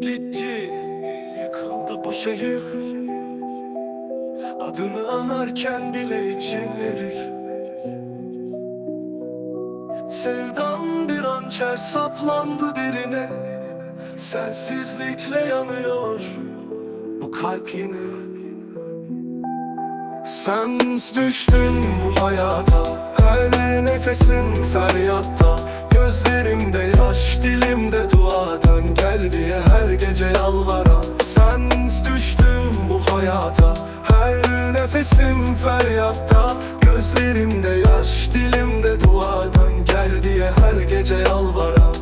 Gitti, yıkıldı bu şehir. Adını anarken bile için verir Sevdan bir hançer saplandı derine. Sensizlikle yanıyor bu kalp yine. Sen düştün bu hayata. Her nefesin feryatta. Gözlerimde yaş dilimde Dön gel her gece yalvaran Sen düştün bu hayata. Her nefesim feryatta. Gözlerimde yaş dilimde dua Dön gel diye her gece yalvaran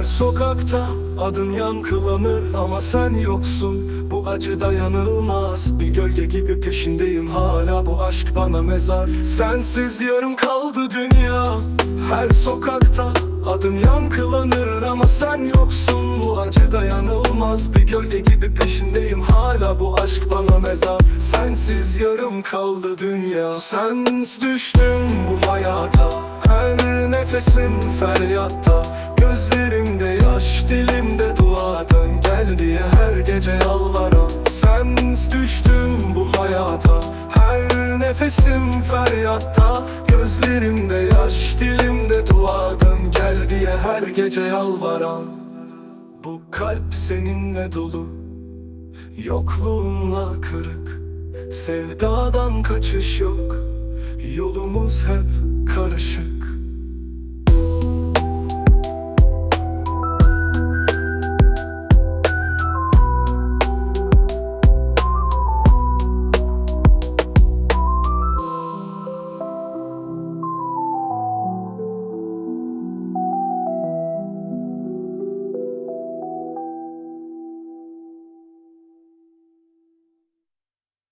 her sokakta adın yankılanır ama sen yoksun. Bu acı dayanılmaz. Bir gölge gibi peşindeyim. Hala Bu aşk bana mezar. Sensiz yarım kaldı dünya. Her sokakta adın yankılanır ama sen yoksun. Bu acı dayanılmaz. Bir gölge gibi peşindeyim. Hala Bu aşk bana mezar. Sensiz yarım kaldı dünya. Sen düştün bu hayata. Her nefesim feryatta Gözlerimde yaş dilimde dua Dön. Gel diye her gece yalvaran Sen düştün bu hayata. Her nefesim feryatta Gözlerimde yaş dilimde Dön gel diye her gece yalvaran. Bu kalp seninle dolu. Yokluğunla kırık. Sevdadan kaçış yok. Yolumuz hep karışık